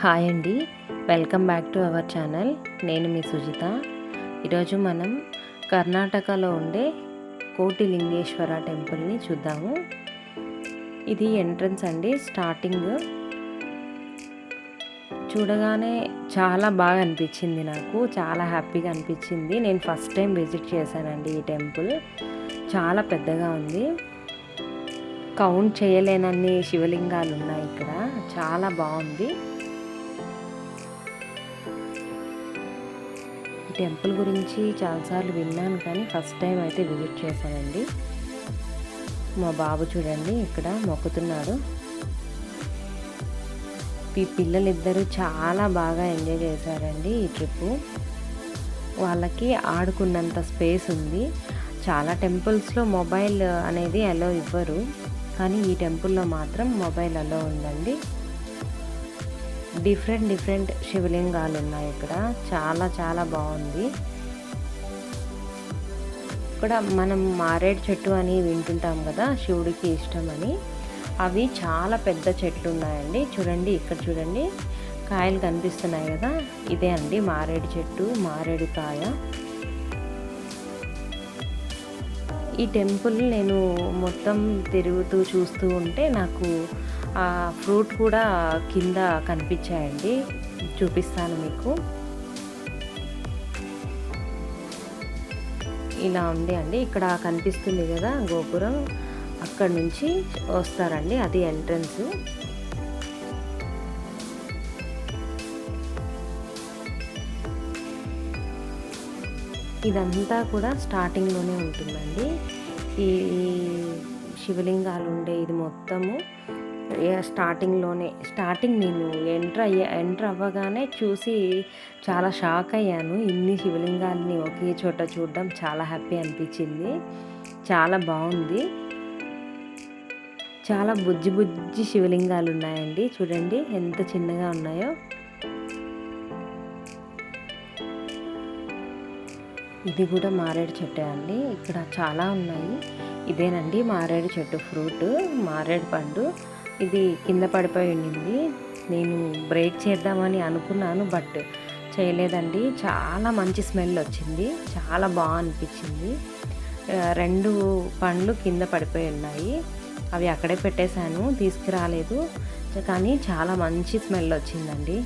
Hi అండి. Welcome back to our channel. నేను మీ సుజిత. ఈరోజు మనం కర్ణాటకలో ఉండే కోటిలింగేశ్వర టెంపుల్ని చూద్దాము. ఇది ఎంట్రన్స్ అండి స్టార్టింగ్. చూడగానే చాలా బాగా అనిపించింది నాకు. చాలా హ్యాపీగా అనిపించింది. నేను ఫస్ట్ టైం విజిట్ చేశానండి ఈ టెంపుల్. చాలా పెద్దగా ఉంది. కౌంట్ చేయలేనన్ని శివలింగాలు ఉన్నాయి ఇక్కడ. చాలా బాగుంది. టెంపుల్ గురించి చాలాసార్లు విన్నాను కానీ ఫస్ట్ టైం అయితే విజిట్ చేశానండి. మా బాబు చూడండి ఇక్కడ మొక్కుతున్నాడు. ఈ పిల్లలిద్దరూ చాలా బాగా ఎంజాయ్ చేశారండి ఈ ట్రిప్పు. వాళ్ళకి ఆడుకున్నంత స్పేస్ ఉంది. చాలా టెంపుల్స్లో మొబైల్ అనేది అలో ఇవ్వరు. కానీ ఈ టెంపుల్లో మాత్రం మొబైల్ అలో ఉందండి. డిఫరెంట్ డిఫరెంట్ శివలింగాలు ఉన్నాయి ఇక్కడ. చాలా చాలా బాగుంది. ఇక్కడ మనం మారేడు చెట్టు అని వింటుంటాం కదా శివుడికి ఇష్టమని. అవి చాలా పెద్ద చెట్లు ఉన్నాయండి. చూడండి ఇక్కడ చూడండి. కాయలు కనిపిస్తున్నాయి కదా ఇదే అండి మారేడు చెట్టు మారేడు కాయ. ఈ టెంపుల్ నేను మొత్తం తిరుగుతూ చూస్తూ ఉంటే నాకు ఆ ఫ్రూట్ కూడా కింద కనిపించాయండి. చూపిస్తాను మీకు. ఇలా ఉంది అండి. ఇక్కడ కనిపిస్తుంది కదా గోపురం. అక్కడ నుంచి వస్తారండి. అది ఎంట్రన్స్. ఇదంతా కూడా స్టార్టింగ్లోనే ఉంటుందండి. ఈ శివలింగాలు ఉండే ఇది మొత్తము. స్టార్టింగ్లోనే స్టార్టింగ్ నేను ఎంటర్ అయ్యా ఎంటర్ అవ్వగానే చూసి చాలా షాక్ అయ్యాను. ఇన్ని శివలింగాలని ఒకే చోట చూడడం చాలా హ్యాపీ అనిపించింది. చాలా బాగుంది. చాలా బుజ్జి బుజ్జి శివలింగాలు ఉన్నాయండి చూడండి ఎంత చిన్నగా ఉన్నాయో. ఇది కూడా మారేడు చెట్టే అండి. ఇక్కడ చాలా ఉన్నాయి. ఇదేనండి మారేడు చెట్టు ఫ్రూట్ మారేడు పండు. ఇది కింద పడిపోయి ఉండింది. నేను బ్రేక్ చేద్దామని అనుకున్నాను బట్ చేయలేదండి. చాలా మంచి స్మెల్ వచ్చింది. చాలా బాగా అనిపించింది. రెండు పండ్లు కింద పడిపోయి ఉన్నాయి. అవి అక్కడే పెట్టేశాను తీసుకురాలేదు. కానీ చాలా మంచి స్మెల్ వచ్చిందండి.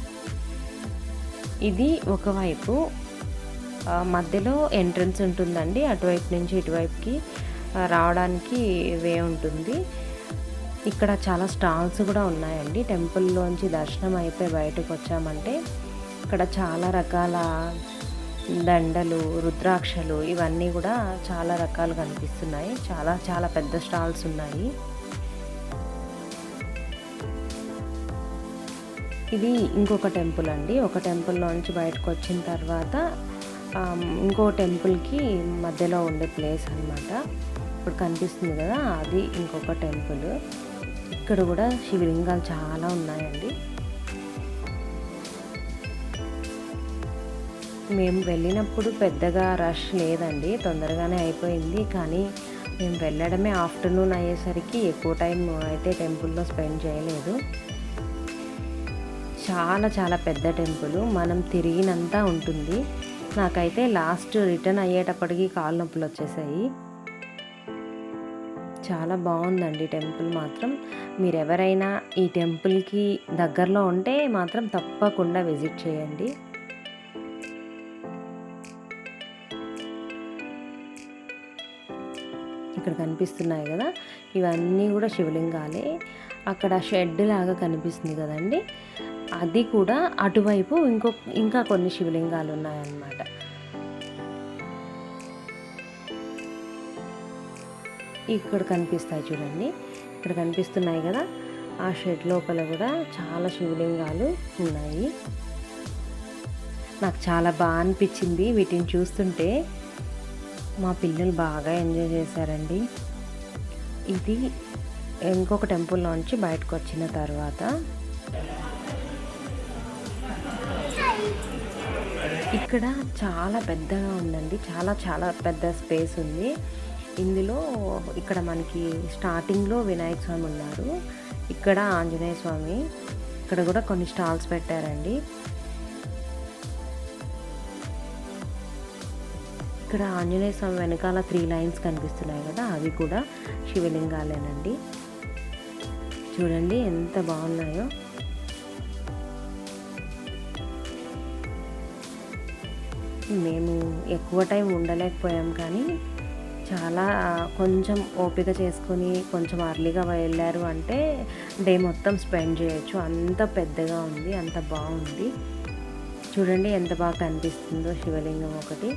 ఇది ఒకవైపు మధ్యలో ఎంట్రన్స్ ఉంటుందండి. అటువైపు నుంచి ఇటువైపుకి రావడానికి వే ఉంటుంది. ఇక్కడ చాలా స్టాల్స్ కూడా ఉన్నాయండి. టెంపుల్లోంచి దర్శనం అయిపోయి బయటకు వచ్చామంటే ఇక్కడ చాలా రకాల దండలు రుద్రాక్షలు ఇవన్నీ కూడా చాలా రకాలు కనిపిస్తున్నాయి. చాలా చాలా పెద్ద స్టాల్స్ ఉన్నాయి. ఇది ఇంకొక టెంపుల్ అండి. ఒక టెంపుల్లోంచి బయటకు వచ్చిన తర్వాత ఇంకో టెంపుల్కి మధ్యలో ఉండే ప్లేస్ అనమాట ఇప్పుడు కనిపిస్తుంది కదా అది ఇంకొక టెంపుల్. ఇక్కడ కూడా శివలింగాలు చాలా ఉన్నాయండి. మేము వెళ్ళినప్పుడు పెద్దగా రష్ లేదండి తొందరగానే అయిపోయింది. కానీ మేము వెళ్ళడమే ఆఫ్టర్నూన్ అయ్యేసరికి ఎక్కువ టైం అయితే టెంపుల్లో స్పెండ్ చేయలేదు. చాలా చాలా పెద్ద టెంపుల్ మనం తిరిగినంత ఉంటుంది. నాకైతే లాస్ట్ రిటర్న్ అయ్యేటప్పటికి కాలు నొప్పులు వచ్చేసాయి. చాలా బాగుందండి టెంపుల్ మాత్రం. మీరు ఎవరైనా ఈ టెంపుల్కి దగ్గరలో ఉంటే మాత్రం తప్పకుండా విజిట్ చేయండి. ఇక్కడ కనిపిస్తున్నాయి కదా ఇవన్నీ కూడా శివలింగాలే. అక్కడ షెడ్ లాగా కనిపిస్తుంది కదండి. అది కూడా అటువైపు ఇంకో ఇంకా కొన్ని శివలింగాలు ఉన్నాయన్నమాట ఇక్కడ కనిపిస్తాయి చూడండి. ఇక్కడ కనిపిస్తున్నాయి కదా. ఆ షెడ్ లోపల కూడా చాలా శివలింగాలు ఉన్నాయి. నాకు చాలా బాగా అనిపించింది వీటిని చూస్తుంటే. మా పిల్లలు బాగా ఎంజాయ్ చేశారండి. ఇది ఇంకొక టెంపుల్లోంచి బయటకు వచ్చిన తర్వాత. ఇక్కడ చాలా పెద్దగా ఉందండి. చాలా చాలా పెద్ద స్పేస్ ఉంది. ఇందులో ఇక్కడ మనకి స్టార్టింగ్లో వినాయక స్వామి ఉన్నారు. ఇక్కడ ఆంజనేయ స్వామి. ఇక్కడ కూడా కొన్ని స్టాల్స్ పెట్టారండి. ఇక్కడ ఆంజనేయ స్వామి వెనకాల త్రీ లైన్స్ కనిపిస్తున్నాయి కదా అవి కూడా శివలింగాలేనండి. చూడండి ఎంత బాగున్నాయో. మేము ఎక్కువ టైం ఉండలేకపోయాం కానీ చాలా కొంచెం ఓపిక చేసుకొని కొంచెం అర్లీగా వెళ్ళారు అంటే డే మొత్తం స్పెండ్ చేయొచ్చు. అంత పెద్దగా ఉంది అంత బాగుంది. చూడండి ఎంత బాగా కనిపిస్తుందో శివలింగం ఒకటి.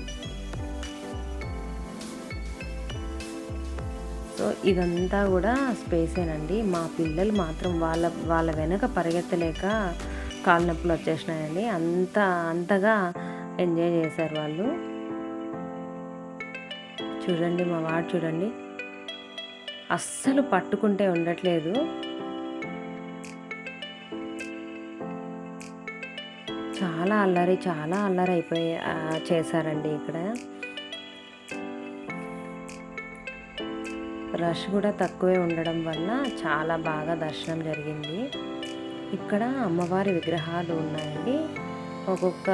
సో ఇదంతా కూడా స్పేసేనండి. మా పిల్లలు మాత్రం వాళ్ళ వాళ్ళ వెనక పరిగెత్తలేక కాళ్ళ నొప్పులు వచ్చేసినాయండి. అంత అంతగా ఎంజాయ్ చేశారు వాళ్ళు. చూడండి మా వాడు చూడండి. అస్సలు పట్టుకుంటే ఉండట్లేదు. చాలా అల్లరి చాలా అల్లరి అయిపోయి చేశారండి ఇక్కడ. రష్ కూడా తక్కువే ఉండడం వల్ల చాలా బాగా దర్శనం జరిగింది. ఇక్కడ అమ్మవారి విగ్రహాలు ఉన్నాయండి. ఒక్కొక్క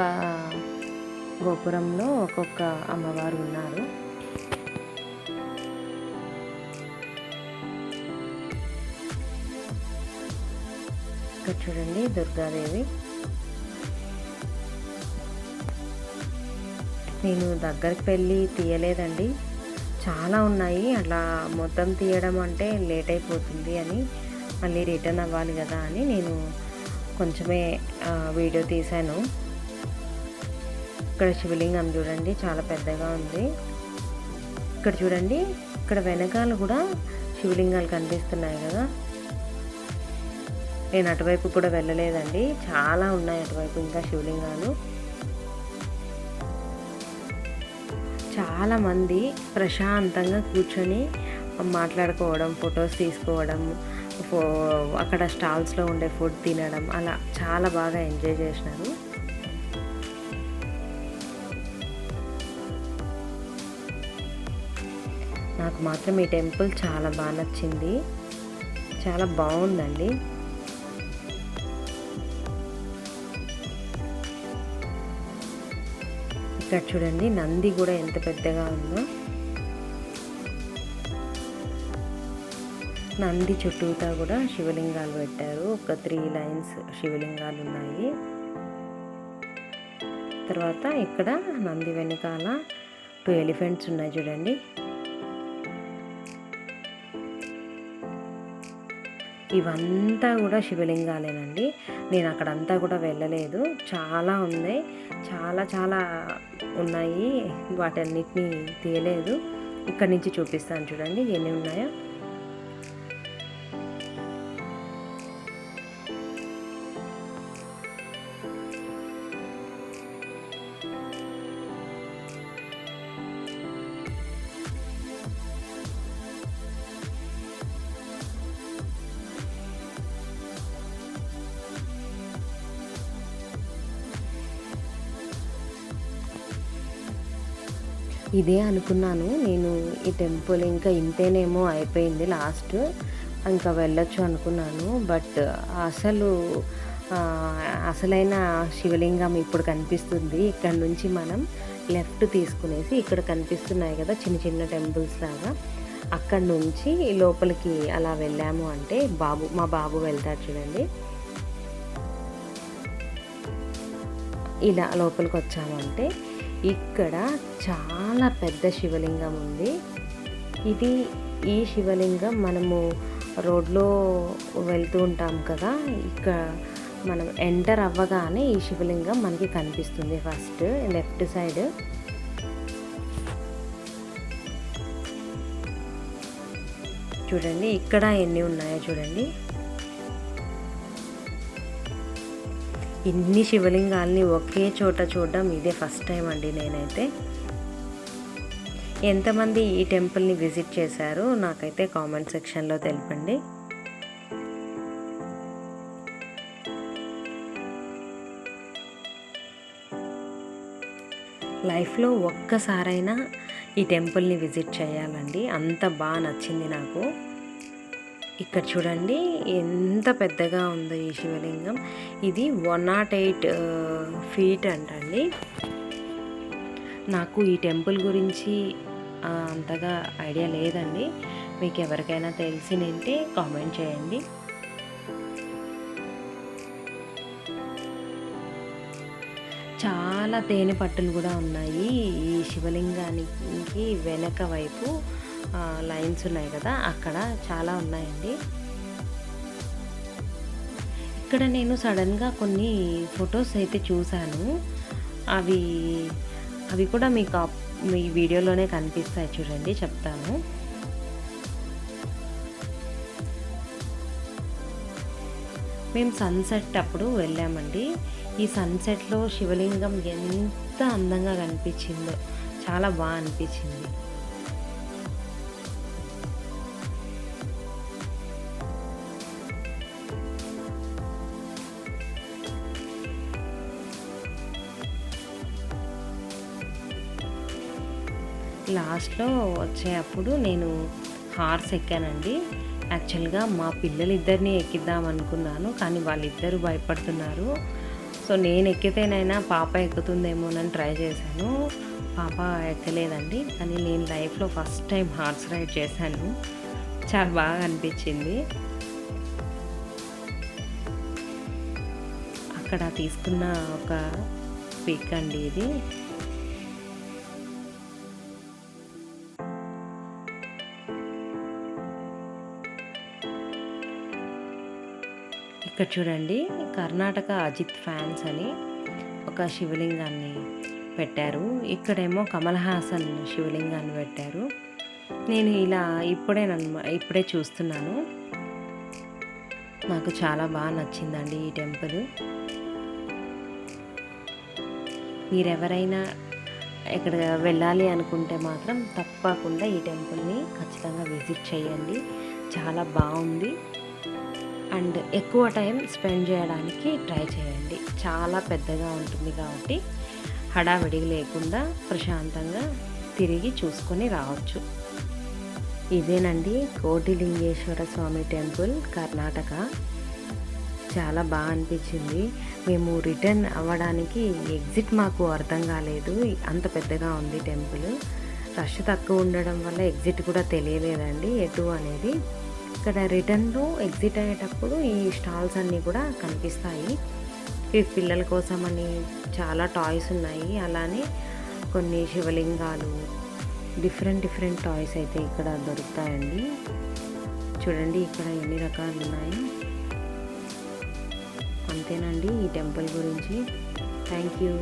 గోపురంలో ఒక్కొక్క అమ్మవారు ఉన్నారు. ఇక్కడ చూడండి దుర్గాదేవి. నేను దగ్గరికి వెళ్ళి తీయలేదండి. చాలా ఉన్నాయి. అలా మొత్తం తీయడం అంటే లేట్ అయిపోతుంది అని మళ్ళీ రిటర్న్ అవ్వాలి కదా అని నేను కొంచెమే వీడియో తీశాను. ఇక్కడ శివలింగం చూడండి చాలా పెద్దగా ఉంది. ఇక్కడ చూడండి ఇక్కడ వెనకాల కూడా శివలింగాలు కనిపిస్తున్నాయి కదా. నేను అటువైపు కూడా వెళ్ళలేదండి. చాలా ఉన్నాయి అటువైపు ఇంకా శివలింగాలు. చాలామంది ప్రశాంతంగా కూర్చొని మాట్లాడుకోవడం ఫొటోస్ తీసుకోవడం ఫో అక్కడ స్టాల్స్లో ఉండే ఫుడ్ తినడం అలా చాలా బాగా ఎంజాయ్ చేసినాను నాకు మాత్రం ఈ టెంపుల్ చాలా బాగా నచ్చింది. చాలా బాగుందండి. ఇక్కడ చూడండి నంది కూడా ఎంత పెద్దగా ఉందో. నంది చుట్టూతా కూడా శివలింగాలు పెట్టారు. ఒక త్రీ లైన్స్ శివలింగాలు ఉన్నాయి. తర్వాత ఇక్కడ నంది వెనకాల టూ ఎలిఫెంట్స్ ఉన్నాయి చూడండి. ఇవంతా కూడా శివలింగాలేనండి. నేను అక్కడంతా కూడా వెళ్ళలేదు. చాలా ఉన్నాయి. చాలా చాలా ఉన్నాయి. వాటన్నిటిని తీయలేదు. ఇక్కడ నుంచి చూపిస్తాను చూడండి ఎన్ని ఉన్నాయో. ఇదే అనుకున్నాను. నేను ఈ టెంపుల్ ఇంకా ఇంతేనేమో అయిపోయింది లాస్ట్. ఇంకా వెళ్ళొచ్చు అనుకున్నాను. బట్ అసలు అసలైన శివలింగం ఇప్పుడు కనిపిస్తుంది. ఇక్కడ నుంచి మనం లెఫ్ట్ తీసుకునేసి ఇక్కడ కనిపిస్తున్నాయి కదా చిన్న చిన్న టెంపుల్స్ లాగా. అక్కడ నుంచి లోపలికి అలా వెళ్ళాము అంటే బాబు మా బాబు వెళ్తాడు చూడండి. ఇలా లోపలికి వచ్చామంటే ఇక్కడ చాలా పెద్ద శివలింగం ఉంది. ఇది ఈ శివలింగం మనము రోడ్లో వెళ్తూ ఉంటాం కదా ఇక్కడ మనం ఎంటర్ అవ్వగానే ఈ శివలింగం మనకి కనిపిస్తుంది ఫస్ట్ లెఫ్ట్ సైడ్. చూడండి ఇక్కడ ఎన్ని ఉన్నాయో చూడండి. ఇన్ని శివలింగాల్ని ఒకే చోట చూడడం ఇదే ఫస్ట్ టైం అండి నేనైతే. ఎంతమంది ఈ టెంపుల్ని విజిట్ చేశారో నాకైతే కామెంట్ సెక్షన్లో తెలపండి. లైఫ్లో ఒక్కసారైనా ఈ టెంపుల్ని విజిట్ చేయాలండి. అంత బాగా నచ్చింది నాకు. ఇక్కడ చూడండి ఎంత పెద్దగా ఉందో ఈ శివలింగం. ఇది వన్ నాట్ ఎయిట్ ఫీట్ అంటండి. నాకు ఈ టెంపుల్ గురించి అంతగా ఐడియా లేదండి. మీకు ఎవరికైనా తెలిసినంటే కామెంట్ చేయండి. చాలా తేనె పట్టులు కూడా ఉన్నాయి ఈ శివలింగానికి వెనక వైపు. లైన్స్ ఉన్నాయి కదా అక్కడ చాలా ఉన్నాయండి. ఇక్కడ నేను సడన్గా కొన్ని ఫొటోస్ అయితే చూశాను. అవి అవి కూడా మీకు మీ వీడియోలోనే కనిపిస్తాయి చూడండి చెప్తాను. మేము సన్సెట్ అప్పుడు వెళ్ళామండి. ఈ సన్సెట్లో శివలింగం ఎంత అందంగా కనిపించిందో చాలా బాగా అనిపించింది. లాస్ట్లో వచ్చేటప్పుడు నేను హార్స్ ఎక్కానండి. యాక్చువల్గా మా పిల్లలిద్దరిని ఎక్కిద్దాం అనుకున్నాను కానీ వాళ్ళిద్దరూ భయపడుతున్నారు. సో నేను ఎక్కితేనైనా పాప ఎక్కుతుందేమోనని ట్రై చేశాను. పాప ఎక్కలేదండి కానీ నేను లైఫ్లో ఫస్ట్ టైం హార్స్ రైడ్ చేశాను. చాలా బాగా అనిపించింది. అక్కడ తీసుకున్న ఒక పిక్ అండి ఇది. ఇక్కడ చూడండి కర్ణాటక అజిత్ ఫ్యాన్స్ అని ఒక శివలింగాన్ని పెట్టారు. ఇక్కడేమో కమల్ హాసన్ శివలింగాన్ని పెట్టారు. నేను ఇలా ఇప్పుడే నన్ను ఇప్పుడే చూస్తున్నాను. నాకు చాలా బాగా నచ్చిందండి ఈ టెంపుల్. మీరెవరైనా ఇక్కడ వెళ్ళాలి అనుకుంటే మాత్రం తప్పకుండా ఈ టెంపుల్ని ఖచ్చితంగా విజిట్ చేయండి. చాలా బాగుంది. అండ్ ఎక్కువ టైం స్పెండ్ చేయడానికి ట్రై చేయండి. చాలా పెద్దగా ఉంటుంది కాబట్టి హడావిడి లేకుండా ప్రశాంతంగా తిరిగి చూసుకొని రావచ్చు. ఇదేనండి కోటిలింగేశ్వర స్వామి టెంపుల్ కర్ణాటక. చాలా బాగా అనిపించింది. మేము రిటర్న్ అవ్వడానికి ఎగ్జిట్ మాకు అర్థం కాలేదు. అంత పెద్దగా ఉంది టెంపుల్. రష్ తక్కువ ఉండడం వల్ల ఎగ్జిట్ కూడా తెలియలేదండి. ఎటు అనేది ఇక్కడ రిటర్న్లో ఎగ్జిట్ అయ్యేటప్పుడు ఈ స్టాల్స్ అన్నీ కూడా కనిపిస్తాయి. ఈ పిల్లల అని చాలా టాయ్స్ ఉన్నాయి. అలానే కొన్ని శివలింగాలు డిఫరెంట్ డిఫరెంట్ టాయ్స్ అయితే ఇక్కడ దొరుకుతాయండి. చూడండి ఇక్కడ ఎన్ని రకాలు ఉన్నాయి. అంతేనండి ఈ టెంపుల్ గురించి. Thank you.